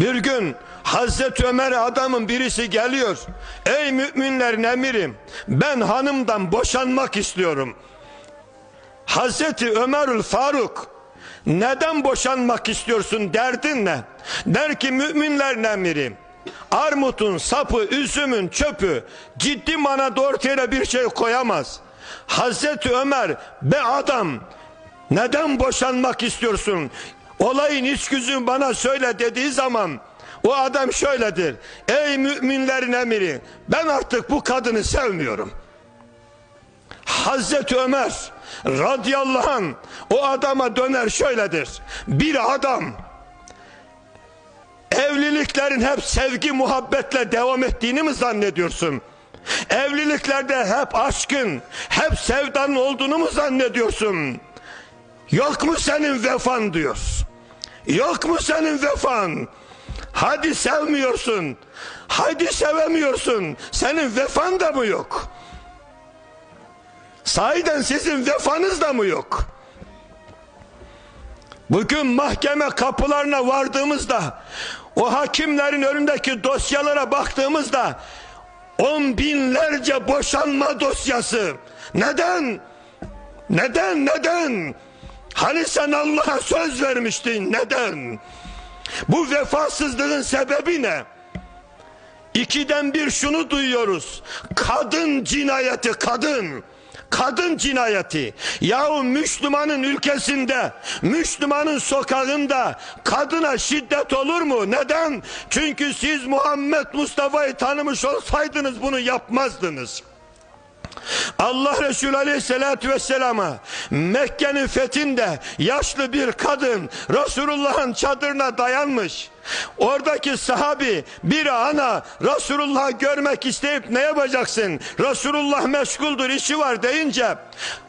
Bir gün Hazreti Ömer adamın birisi geliyor. Ey müminlerin emirim ben hanımdan boşanmak istiyorum. Hazreti Ömerül Faruk neden boşanmak istiyorsun derdin ne? Der ki müminlerin emiri armutun sapı üzümün çöpü ciddi manada ortaya bir şey koyamaz. Hazreti Ömer be adam neden boşanmak istiyorsun? Olayın iç yüzünü bana söyle dediği zaman o adam şöyledir. Ey müminlerin emiri ben artık bu kadını sevmiyorum. Hazreti Ömer radıyallahu anh o adama döner şöyledir. Bir adam evliliklerin hep sevgi muhabbetle devam ettiğini mi zannediyorsun? Evliliklerde hep aşkın, hep sevdanın olduğunu mu zannediyorsun? Yok mu senin vefan diyor. Yok mu senin vefan? Hadi sevmiyorsun. Hadi sevemiyorsun. Senin vefan da mı yok? Sahiden sizin vefanız da mı yok? Bugün mahkeme kapılarına vardığımızda o hakimlerin önündeki dosyalara baktığımızda on binlerce boşanma dosyası. Neden? Neden? Neden? Hani sen Allah'a söz vermiştin? Neden? Bu vefasızlığın sebebi ne? İkiden bir şunu duyuyoruz. Kadın cinayeti kadın. Kadın cinayeti. Yahu Müslümanın ülkesinde, Müslümanın sokağında kadına şiddet olur mu? Neden? Çünkü siz Muhammed Mustafa'yı tanımış olsaydınız bunu yapmazdınız. Allah Resulü Aleyhisselatü Vesselam'a Mekke'nin fethinde yaşlı bir kadın Resulullah'ın çadırına dayanmış. Oradaki sahabi bir ana Resulullah'ı görmek isteyip ne yapacaksın? Resulullah meşguldür işi var deyince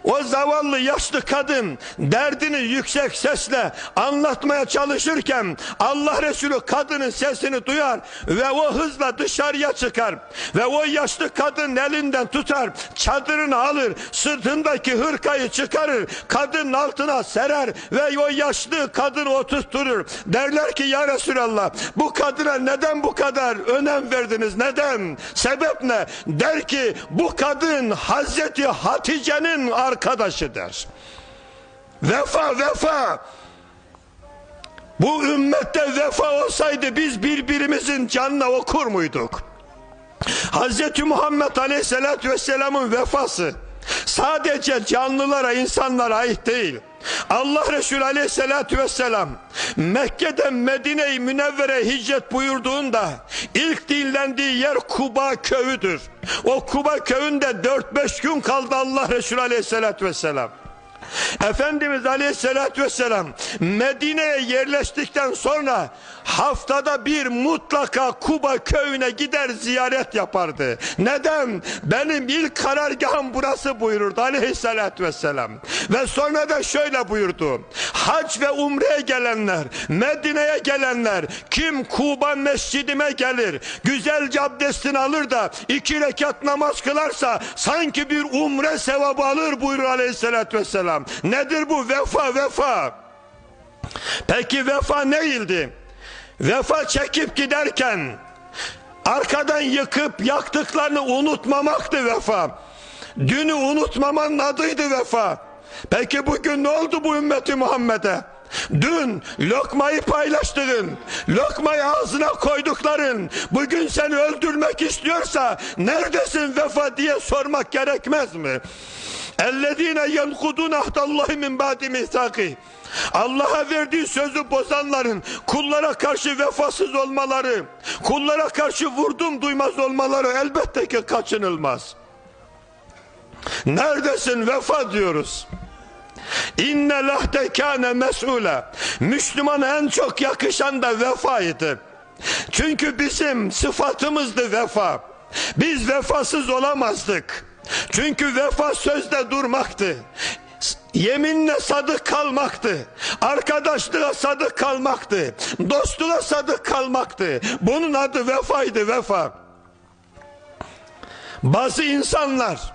o zavallı yaşlı kadın derdini yüksek sesle anlatmaya çalışırken Allah Resulü kadının sesini duyar ve o hızla dışarıya çıkar ve o yaşlı kadın elinden tutar çadırını alır sırtındaki hırkayı çıkarır kadının altına serer ve o yaşlı kadını oturtturur derler ki ya Resulallah bu kadına neden bu kadar önem verdiniz? Neden? Sebep ne? Der ki bu kadın Hazreti Hatice'nin arkadaşıdır. Vefa vefa. Bu ümmette vefa olsaydı biz birbirimizin canına okur muyduk? Hazreti Muhammed Aleyhisselatü Vesselam'ın vefası sadece canlılara insanlara ait değil Allah Resulü Aleyhisselatü Vesselam Mekke'den Medine-i Münevvere hicret buyurduğunda ilk dinlendiği yer Kuba köyüdür. O Kuba köyünde 4-5 gün kaldı Allah Resulü Aleyhisselatü Vesselam. Efendimiz Aleyhisselatü Vesselam Medine'ye yerleştikten sonra haftada bir mutlaka Kuba köyüne gider ziyaret yapardı. Neden? Benim ilk karargahım burası buyururdu Aleyhisselatü Vesselam. Ve sonra da şöyle buyurdu. Hac ve umreye gelenler, Medine'ye gelenler kim Kuba mescidime gelir, güzelce abdestini alır da iki rekat namaz kılarsa sanki bir umre sevabı alır buyurur Aleyhisselatü Vesselam. Nedir bu? Vefa vefa. Peki vefa neydi? Vefa çekip giderken arkadan yıkıp yaktıklarını unutmamaktı vefa. Dünü unutmamanın adıydı vefa. Peki bugün ne oldu bu ümmeti Muhammed'e? Dün lokmayı paylaştığın, lokmayı ağzına koydukların, bugün seni öldürmek istiyorsa neredesin vefa diye sormak gerekmez mi? اَلَّذ۪ينَ يَنْقُدُونَ اَحْدَ اللّٰهِ مِنْ بَعْدِ مِثَاقِهِ Allah'a verdiği sözü bozanların kullara karşı vefasız olmaları, kullara karşı vurdum duymaz olmaları elbette ki kaçınılmaz. Neredesin vefa diyoruz. İnne lahte kâne mes'ule. Müslümana en çok yakışan da vefaydı. Çünkü bizim sıfatımızdı vefa. Biz vefasız olamazdık. Çünkü vefa sözde durmaktı. Yeminle sadık kalmaktı. Arkadaşlığa sadık kalmaktı. Dostluğa sadık kalmaktı. Bunun adı vefaydı vefa. Bazı insanlar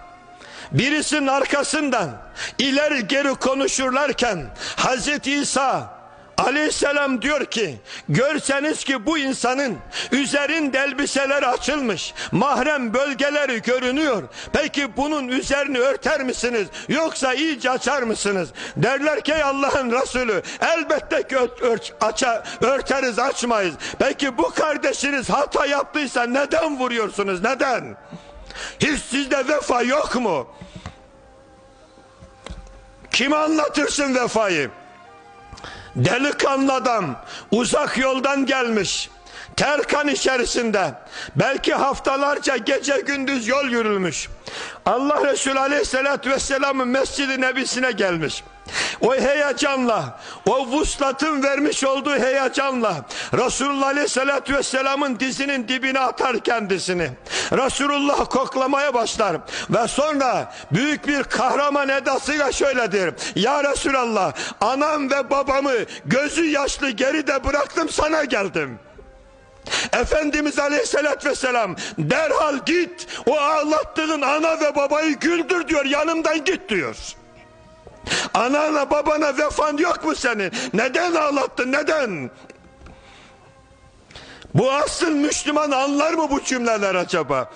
birisinin arkasından ileri geri konuşurlarken Hazreti İsa Aleyhisselam diyor ki görseniz ki bu insanın üzerinde elbiseleri açılmış mahrem bölgeleri görünüyor. Peki bunun üzerini örter misiniz yoksa iyice açar mısınız? Derler ki Allah'ın Resulü elbette ki ört, ört, aça, örteriz açmayız. Peki bu kardeşiniz hata yaptıysa neden vuruyorsunuz neden? Hiç sizde vefa yok mu? Kime anlatırsın vefayı Delikanlı adam uzak yoldan gelmiş. Terkan içerisinde belki haftalarca gece gündüz yol yürülmüş. Allah Resulü Aleyhisselatü Vesselam'ın Mescid-i Nebisi'ne gelmiş. O heyecanla, o vuslatın vermiş olduğu heyecanla Resulullah Aleyhisselatü Vesselam'ın dizinin dibine atar kendisini. Resulullah koklamaya başlar ve sonra büyük bir kahraman edasıyla şöyledir. Ya Resulallah anam ve babamı gözü yaşlı geride bıraktım sana geldim. Efendimiz Aleyhisselatü Vesselam derhal git o ağlattığın ana ve babayı güldür diyor yanımdan git diyor. Anana babana vefan yok mu senin? Neden ağlattın neden? Bu asıl Müslüman anlar mı bu cümleler acaba?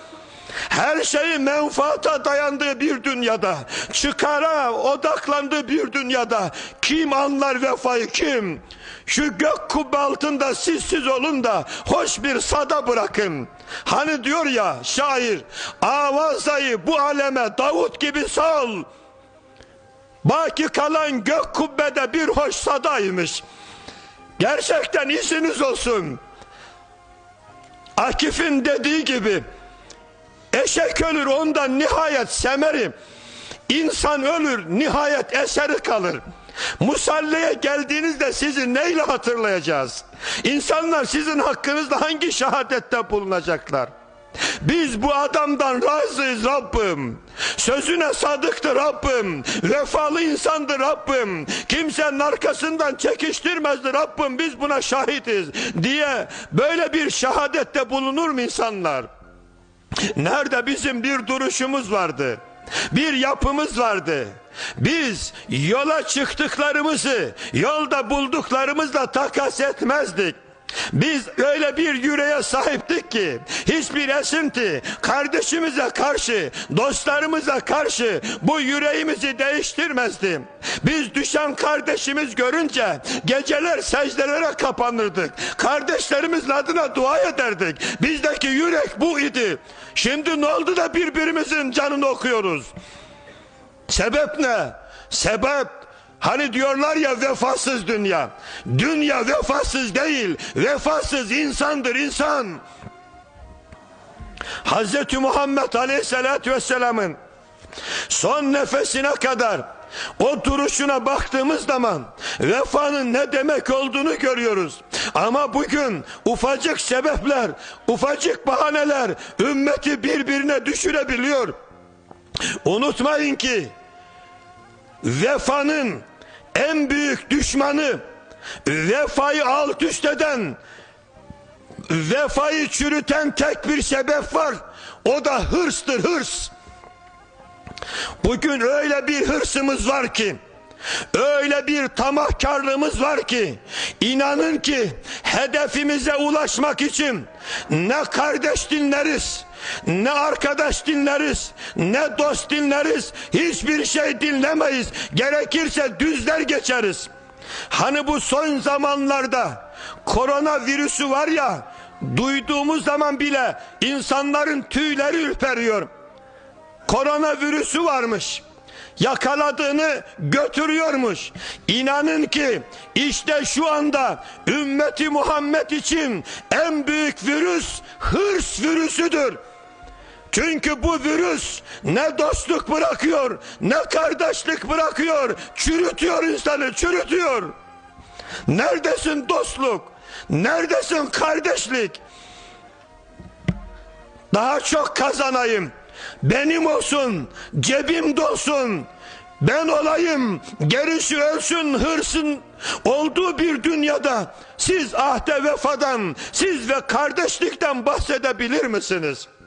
Her şeyi menfaata dayandığı bir dünyada, çıkara odaklandığı bir dünyada kim anlar vefayı kim? Şu gök kubbe altında sizsiz olun da hoş bir sada bırakın. Hani diyor ya şair, avazayı bu aleme Davut gibi sal. Baki kalan gök kubbede bir hoş sadaymış. Gerçekten işiniz olsun. Akif'in dediği gibi eşek ölür ondan nihayet semeri. İnsan ölür nihayet eseri kalır. Musallaya geldiğinizde sizi neyle hatırlayacağız? İnsanlar sizin hakkınızda hangi şehadette bulunacaklar? Biz bu adamdan razıyız Rabbim. Sözüne sadıktır Rabbim. Vefalı insandır Rabbim. Kimsenin arkasından çekiştirmezdi Rabbim. Biz buna şahitiz diye böyle bir şehadette bulunur mu insanlar? Nerede bizim bir duruşumuz vardı? Bir yapımız vardı. Biz yola çıktıklarımızı yolda bulduklarımızla takas etmezdik. Biz öyle bir yüreğe sahiptik ki hiçbir esinti kardeşimize karşı, dostlarımıza karşı bu yüreğimizi değiştirmezdi. Biz düşen kardeşimiz görünce geceler secdelere kapanırdık. Kardeşlerimizin adına dua ederdik. Bizdeki yürek bu idi. Şimdi ne oldu da birbirimizin canını okuyoruz? Sebep ne? Sebep Hani diyorlar ya vefasız dünya. Dünya vefasız değil. Vefasız insandır insan. Hazreti Muhammed Aleyhisselatü Vesselam'ın son nefesine kadar o duruşuna baktığımız zaman vefanın ne demek olduğunu görüyoruz. Ama bugün ufacık sebepler, ufacık bahaneler ümmeti birbirine düşürebiliyor. Unutmayın ki vefanın en büyük düşmanı vefayı alt üst eden vefayı çürüten tek bir sebep var o da hırstır hırs bugün öyle bir hırsımız var ki öyle bir tamahkarlığımız var ki inanın ki hedefimize ulaşmak için ne kardeş dinleriz ne arkadaş dinleriz, ne dost dinleriz, hiçbir şey dinlemeyiz. Gerekirse düzler geçeriz. Hani bu son zamanlarda korona virüsü var ya, duyduğumuz zaman bile insanların tüyleri ürperiyor. Korona virüsü varmış yakaladığını götürüyormuş. İnanın ki işte şu anda ümmeti Muhammed için en büyük virüs hırs virüsüdür. Çünkü bu virüs ne dostluk bırakıyor, ne kardeşlik bırakıyor, çürütüyor insanı, çürütüyor. Neredesin dostluk? Neredesin kardeşlik? Daha çok kazanayım. Benim olsun, cebim dolsun. Ben olayım, gerisi ölsün hırsın olduğu bir dünyada siz ahde vefadan, siz ve kardeşlikten bahsedebilir misiniz?''